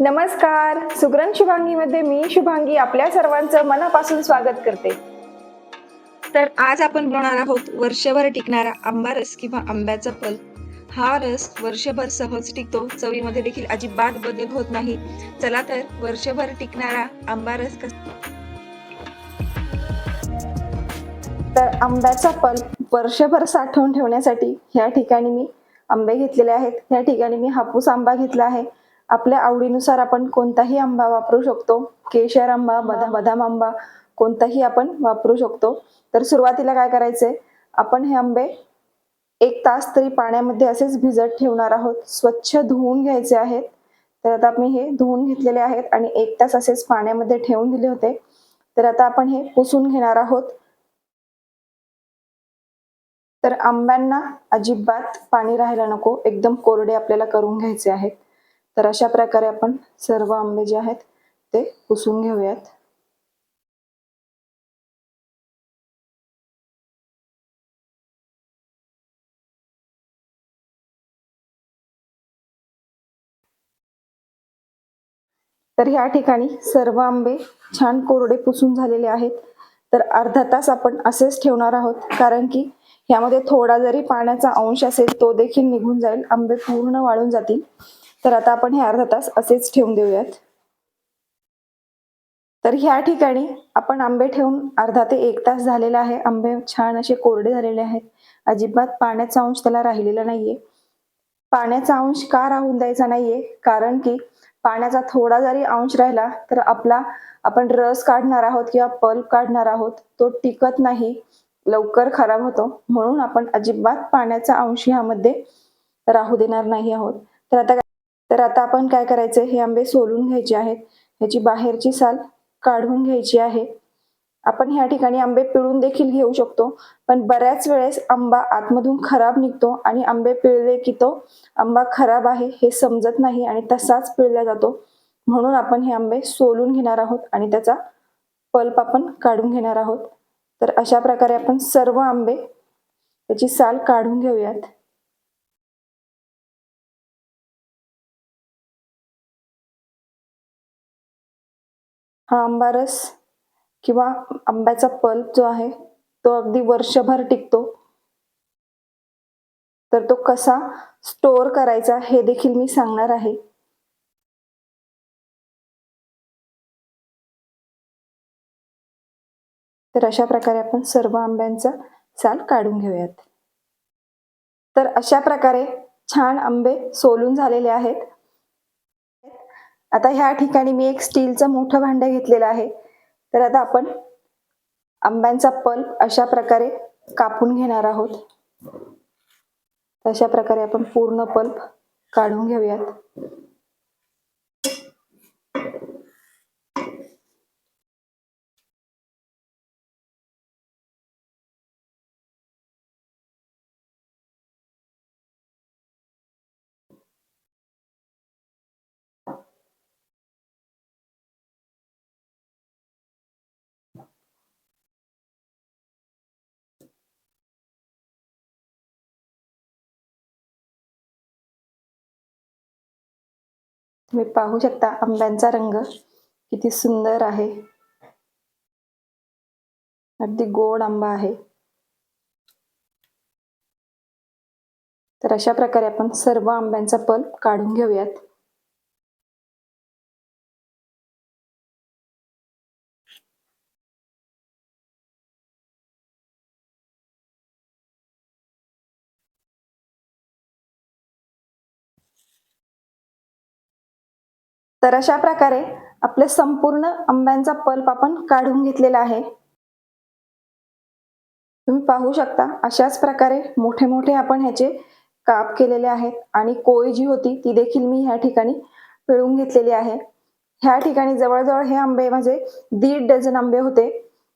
नमस्कार. सुग्रण शुभांगीमध्ये मी शुभांगी आपल्या सर्वांचं मनापासून स्वागत करते. तर आज आपण बनवणार आहोत वर्षभर टिकणारा आंबा रस किंवा आंब्याचा पल हा रस वर्षभर सहज टिकतो. चवीमध्ये देखील अजिबात बदल होत नाही. चला तर वर्षभर टिकणारा आंबा रस कसा तर आंब्याचा पल्प वर्षभर साठवून ठेवण्यासाठी ह्या ठिकाणी मी आंबे घेतलेले आहेत. ह्या ठिकाणी मी हापूस आंबा घेतला आहे. आपल्या आवडीनुसार आपण कोणताही आंबा वापरू शकतो. केशर आंबा बदाम बदाम आंबा कोणताही आपण वापरू शकतो. तर सुरुवातीला काय करायचंय? आपण हे आंबे एक तास तरी पाण्यामध्ये असेच भिजत ठेवणार आहोत. स्वच्छ धुवून घ्यायचे आहेत. तर आता मी हे धुवून घेतलेले आहेत आणि एक तास असेच पाण्यामध्ये ठेवून दिले होते. तर आता आपण हे पुसून घेणार आहोत. तर आंब्यांना अजिबात पाणी राहायला नको. एकदम कोरडे आपल्याला करून घ्यायचे आहेत. तर अशा प्रकारे आपण सर्व आंबे जे आहेत ते पुसून घेऊयात. तर ह्या ठिकाणी सर्व आंबे छान कोरडे पुसून झालेले आहेत. तर अर्धा तास आपण असेच ठेवणार आहोत कारण की ह्यामध्ये थोडा जरी पाण्याचा अंश असेल तो देखील निघून जाईल आंबे पूर्ण वाळून जातील. तर आता आपण हे अर्धा तास असेच ठेवून देऊयात. तर ह्या ठिकाणी आपण आंबे ठेवून अर्धा ते एक तास झालेला आहे. आंबे छान असे कोरडे झालेले आहेत. अजिबात पाण्याचा अंश त्याला राहिलेला नाहीये. पाण्याचा अंश का राहून द्यायचा नाहीये? कारण की पाण्याचा थोडा जरी अंश राहिला तर आपला आपण रस काढणार आहोत किंवा पल्प काढणार आहोत तो टिकत नाही. लवकर खराब होतो. म्हणून आपण अजिबात पाण्याचा अंश ह्यामध्ये राहू देणार नाही आहोत. तर आता तर आता आपण काय करायचं? हे आंबे सोलून घ्यायचे आहेत. ह्याची बाहेरची साल काढून घ्यायची आहे. आपण ह्या ठिकाणी आंबे पिळून देखील घेऊ शकतो. पण बऱ्याच वेळेस आंबा आतमधून खराब निघतो आणि आंबे पिळले की तो आंबा खराब आहे हे समजत नाही आणि तसाच पिळला जातो. म्हणून आपण हे आंबे सोलून घेणार आहोत आणि त्याचा पल्प आपण काढून घेणार आहोत. तर अशा प्रकारे आपण सर्व आंबे त्याची साल काढून घेऊयात. हा आंबा रस किंवा आंब्याचा पल्प जो आहे तो अगदी वर्षभर टिकतो. तर तो कसा स्टोअर करायचा हे देखील मी सांगणार आहे. तर अशा प्रकारे आपण सर्व आंब्यांचा साल काढून घेऊयात. तर अशा प्रकारे छान आंबे सोलून झालेले आहेत. आता ह्या ठिकाणी मी एक स्टीलचं मोठं भांड घेतलेलं आहे. तर आता आपण आंब्यांचा पल्प अशा प्रकारे कापून घेणार आहोत. अशा प्रकारे आपण पूर्ण पल्प काढून घेऊयात. तुम्ही पाहू शकता आंब्यांचा रंग किती सुंदर आहे. अगदी गोड आंबा आहे. तर अशा प्रकारे आपण सर्व आंब्यांचा पल्प काढून घेऊयात. तर अशा प्रकारे आपले संपूर्ण आंब्यांचा पल्प आपण काढून घेतलेला आहे. तुम्ही पाहू शकता अशाच प्रकारे मोठे मोठे आपण ह्याचे काप केलेले आहेत आणि कोळी जी होती ती देखील मी ह्या ठिकाणी पिळून घेतलेली आहे. ह्या ठिकाणी जवळजवळ हे आंबे माझे दीड डझन आंबे होते.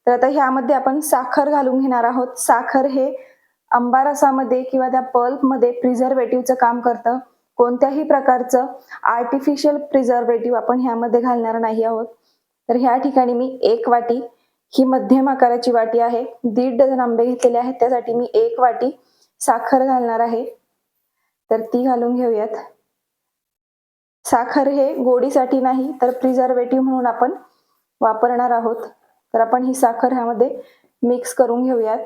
तर आता ह्यामध्ये आपण साखर घालून घेणार आहोत. साखर हे आंबा रसामध्ये किंवा त्या पल्पमध्ये प्रिझर्वेटिव्हचं काम करतं. कोणत्याही प्रकारचं आर्टिफिशियल प्रिझर्वेटिव्ह आपण ह्यामध्ये घालणार नाही आहोत. तर ह्या ठिकाणी मी एक वाटी ही मध्यम आकाराची वाटी आहे. दीड डझन आंबे घेतलेले आहेत. त्यासाठी मी एक वाटी साखर घालणार आहे. तर ती घालून घेऊयात. साखर हे गोडीसाठी नाही तर प्रिझर्वेटिव्ह म्हणून आपण वापरणार आहोत. तर आपण ही साखर ह्यामध्ये मिक्स करून घेऊयात.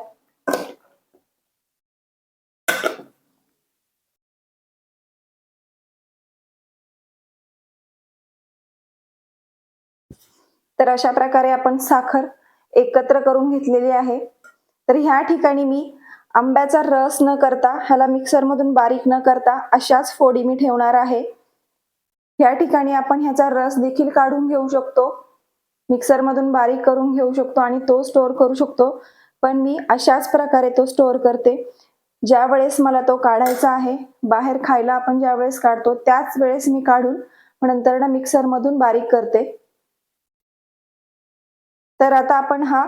तर अशा प्रकारे आपण साखर एकत्र करून घेतलेली आहे. तर ह्या ठिकाणी मी आंब्याचा रस न करता ह्याला मिक्सरमधून बारीक न करता अशाच फोडी मी ठेवणार आहे. ह्या ठिकाणी आपण ह्याचा रस देखील काढून घेऊ शकतो. मिक्सरमधून बारीक करून घेऊ शकतो आणि तो स्टोअर करू शकतो. पण मी अशाच प्रकारे तो स्टोअर करते. ज्या वेळेस मला तो काढायचा आहे बाहेर खायला आपण ज्या वेळेस काढतो त्याच वेळेस मी काढून नंतर ना मिक्सरमधून बारीक करते. तर आता आपण हा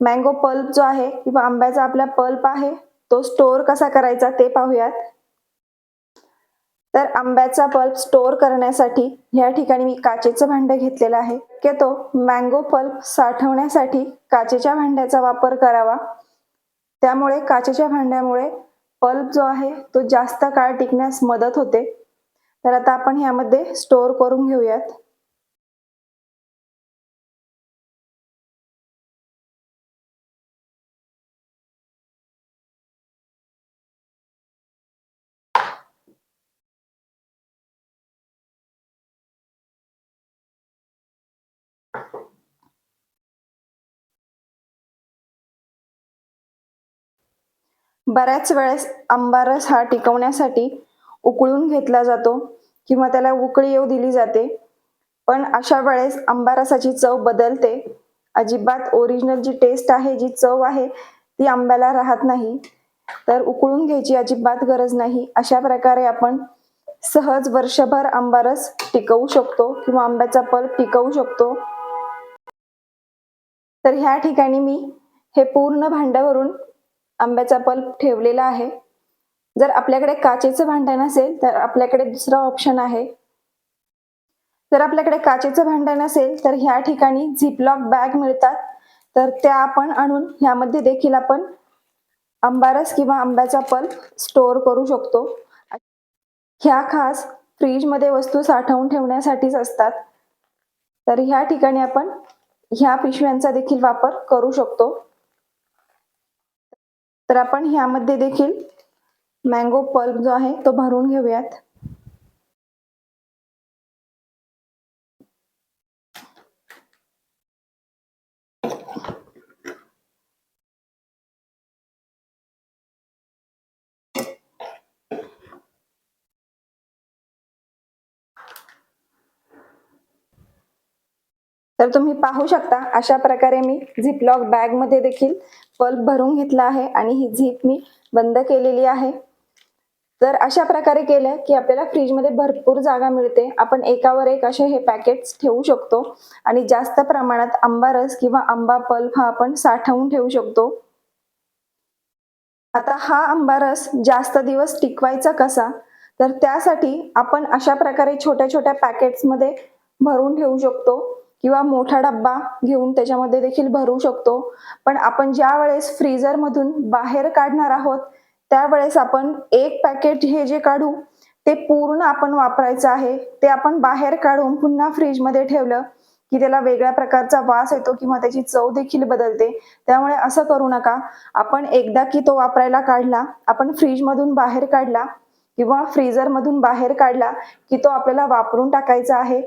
मँगो पल्प जो आहे किंवा आंब्याचा आपला पल्प आहे तो स्टोअर कसा करायचा ते पाहूयात. तर आंब्याचा पल्प स्टोअर करण्यासाठी या ठिकाणी मी काचेचं भांडं घेतलेलं आहे. की तो मँगो पल्प साठवण्यासाठी काचेच्या भांड्याचा वापर करावा. त्यामुळे काचेच्या भांड्यामुळे पल्प जो आहे तो जास्त काळ टिकण्यास मदत होते. तर आता आपण ह्यामध्ये स्टोअर करून घेऊयात. बऱ्याच वेळेस अंबारस हा टिकवण्यासाठी उकळून घेतला जातो किंवा त्याला उकळी येऊ दिली जाते. पण अशा वेळेस आंबारसाची चव बदलते. अजिबात ओरिजिनल जी टेस्ट आहे जी चव आहे ती आंब्याला राहत नाही. तर उकळून घ्यायची अजिबात गरज नाही. अशा प्रकारे आपण सहज वर्षभर आंबारस टिकवू शकतो किंवा आंब्याचा पल्प टिकवू शकतो. तर ह्या ठिकाणी मी हे पूर्ण भांड्यावरून आंब्याचा पल्प ठेवलेला आहे. जर आपल्याकडे काचेचं भांडण असेल तर आपल्याकडे दुसरा ऑप्शन आहे. जर आपल्याकडे काचेचं भांडण असेल तर ह्या ठिकाणी झिपलॉक बॅग मिळतात. तर त्या आपण आणून ह्यामध्ये देखील आपण आंबारस किंवा आंब्याचा पल्प स्टोअर करू शकतो. ह्या खास फ्रीजमध्ये वस्तू साठवून ठेवण्यासाठीच असतात. तर ह्या ठिकाणी आपण ह्या पिशव्यांचा देखील वापर करू शकतो. तर आपण ह्यामध्ये देखील मँगो पल्प जो आहे तो भरून घेऊयात. तर तुम्ही पाहू शकता अशा प्रकारे मी झिपलॉक बॅगमध्ये देखील पल्प भरून घेतला आहे आणि ही झीप मी बंद केलेली आहे. तर अशा प्रकारे केलं की आपल्याला फ्रीजमध्ये भरपूर जागा मिळते. आपण एकावर एक असे हे पॅकेट्स ठेवू शकतो आणि जास्त प्रमाणात आंबा रस किंवा आंबा पल्प हा आपण साठवून ठेवू शकतो. आता हा आंबा रस जास्त दिवस टिकवायचा कसा? तर त्यासाठी आपण अशा प्रकारे छोट्या छोट्या पॅकेट्समध्ये भरून ठेवू शकतो. किंवा मोठा डब्बा घेऊन त्याच्यामध्ये देखील भरू शकतो. पण आपण ज्या वेळेस फ्रीजरमधून बाहेर काढणार आहोत त्यावेळेस आपण एक पॅकेट हे जे काढू ते पूर्ण आपण वापरायचं आहे. ते आपण बाहेर काढून पुन्हा फ्रीजमध्ये ठेवलं की त्याला वेगळ्या प्रकारचा वास येतो किंवा त्याची चव देखील बदलते. त्यामुळे असं करू नका. आपण एकदा की तो वापरायला काढला आपण फ्रीजमधून बाहेर काढला किंवा फ्रीजरमधून बाहेर काढला की तो आपल्याला वापरून टाकायचा आहे.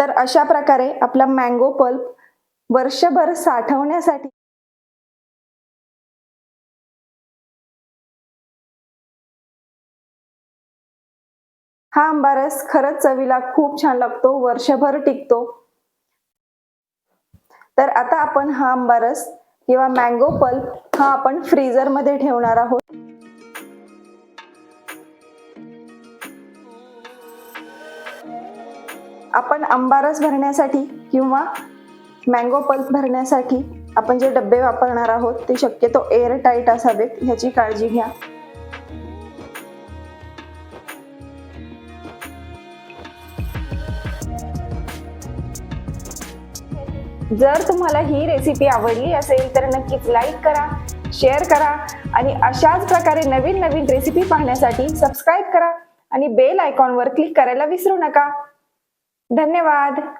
तर अशा प्रकारे आपला मँगो पल्प वर्षभर साठवण्यासाठी हा आंबारस खरंच चवीला खूप छान लागतो वर्षभर टिकतो. तर आता आपण हा आंबारस किंवा मँगो पल्प हा आपण फ्रीजरमध्ये ठेवणार आहोत. आपण आंबारस भरण्यासाठी किंवा मँगो पल्प भरण्यासाठी आपण जे डबे वापरणार आहोत ते शक्यतो एअर टाईट असावेत ह्याची काळजी घ्या. जर तुम्हाला ही रेसिपी आवडली असेल तर नक्कीच लाईक करा शेअर करा आणि अशाच प्रकारे नवीन नवीन रेसिपी पाहण्यासाठी सबस्क्राईब करा आणि बेल आयकॉनवर क्लिक करायला विसरू नका. धन्यवाद.